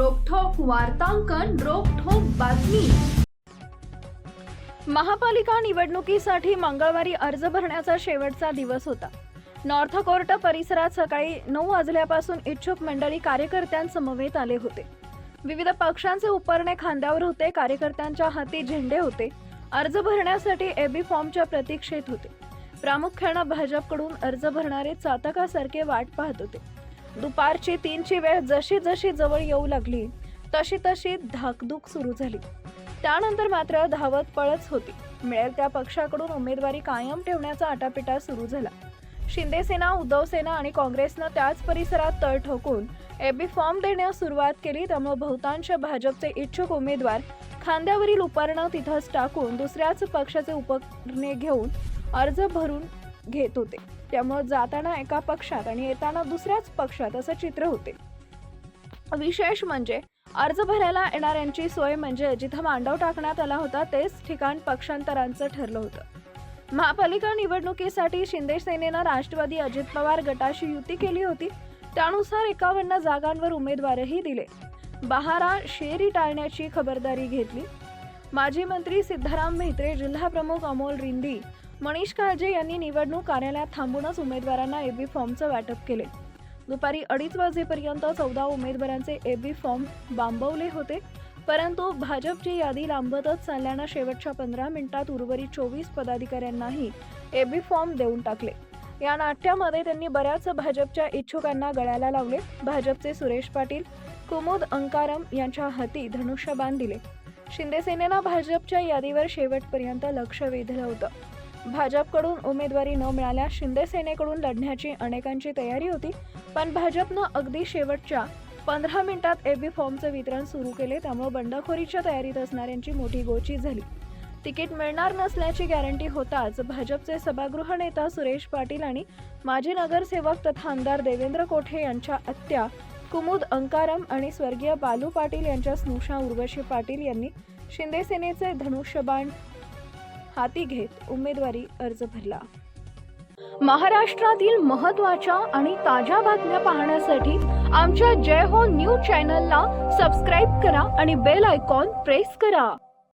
वार्तांकन रोखोक बातमी. महापालिका निवडणुकीसाठी मंगळवारी अर्ज भरण्याचा शेवटचा दिवस होता. नॉर्थ कोर्ट परिसरात सकाळी नऊ वाजल्यापासून इच्छुक मंडळी कार्यकर्त्यांसमवेत आले होते. विविध पक्षांचे उपरणे खांद्यावर होते कार्यकर्त्यांच्या हाती झेंडे होते. अर्ज भरण्यासाठी एबी फॉर्मच्या प्रतीक्षेत होते. प्रामुख्यानं भाजपकडून अर्ज भरणारे चातकासारखे वाट पाहत होते. दुपारची तीनची वेळ जशी जशी जवळ येऊ लागली तशी तशी धाकधूक सुरू झाली. त्यानंतर मात्र धावत पळच होती. मिळेल त्या पक्षाकडून उमेदवारी कायम ठेवण्याचा आटापिटा सुरू झाला. शिंदे सेना उद्धव सेना आणि काँग्रेसनं त्याच परिसरात तळ ठोकून एबी फॉर्म देण्यास सुरुवात केली. त्यामुळे बहुतांश भाजपचे इच्छुक उमेदवार खांद्यावरील उपरणं तिथंच टाकून दुसऱ्याच पक्षाचे उपकरणे घेऊन अर्ज भरून घेत होते. त्यामुळे जाताना एका पक्षात आणि येताना दुसऱ्याच पक्षात असं चित्र होते. विशेष म्हणजे अर्ज भरायला येणाऱ्यांची सोय म्हणजे जिथं मांडव टाकण्यात आला होता तेच ठिकाण पक्षांतरांचं ठरलं होतं. महापालिका निवडणुकीसाठी शिंदे सेनेनं राष्ट्रवादी अजित पवार गटाशी युती केली होती. त्यानुसार एकावन्न जागांवर उमेदवारही दिले. बहारा शेरी टाळण्याची खबरदारी घेतली. माजी मंत्री सिद्धाराम म्हेत्रे जिल्हाप्रमुख अमोल रिंदी मनीष काळजे यांनी निवडणूक कार्यालयात थांबूनच उमेदवारांना एबी फॉर्मचं वाटप केले. दुपारी अडीच वाजेपर्यंत चौदा उमेदवारांचे एबी फॉर्म बांबवले होते. परंतु भाजपची यादी लांबतच चालल्यानं शेवटच्या पंधरा मिनिटात उर्वरित चोवीस पदाधिकाऱ्यांनाही एबी फॉर्म देऊन टाकले. या नाट्यामध्ये त्यांनी बऱ्याच भाजपच्या इच्छुकांना गळ्याला लावले. भाजपचे सुरेश पाटील कुमुद अंकारम यांच्या हाती धनुष्यबाण दिले. शिंदे सेनेनं भाजपच्या यादीवर शेवटपर्यंत लक्ष वेधलं होतं. भाजपकडून उमेदवारी न मिळाल्यास शिंदे सेनेकडून लढण्याची अनेकांची तयारी होती पण भाजपनं अगदी शेवटच्या पंधरा मिनिटात एबी फॉर्मचं वितरण सुरू केले त्यामुळे बंडखोरीच्या तयारीत असणाऱ्यांची मोठी गोची झाली. तिकीट मिळणार नसल्याची गॅरंटी होताच भाजपचे सभागृह नेता सुरेश पाटील आणि माजी नगरसेवक तथा आमदार देवेंद्र कोठे यांच्या आत्या कुमुद अंकारम आणि स्वर्गीय बालू पाटील यांच्या स्नुषा उर्वशी पाटील यांनी शिंदे सेनेचे धनुष्यबाण हाती घेत उमेदवारी अर्ज भरला. महाराष्ट्रातील महत्त्वाच्या आणि ताज्या बातम्या पाहण्यासाठी आमच्या जय हो न्यूज चॅनलला सबस्क्राईब करा आणि बेल आयकॉन प्रेस करा.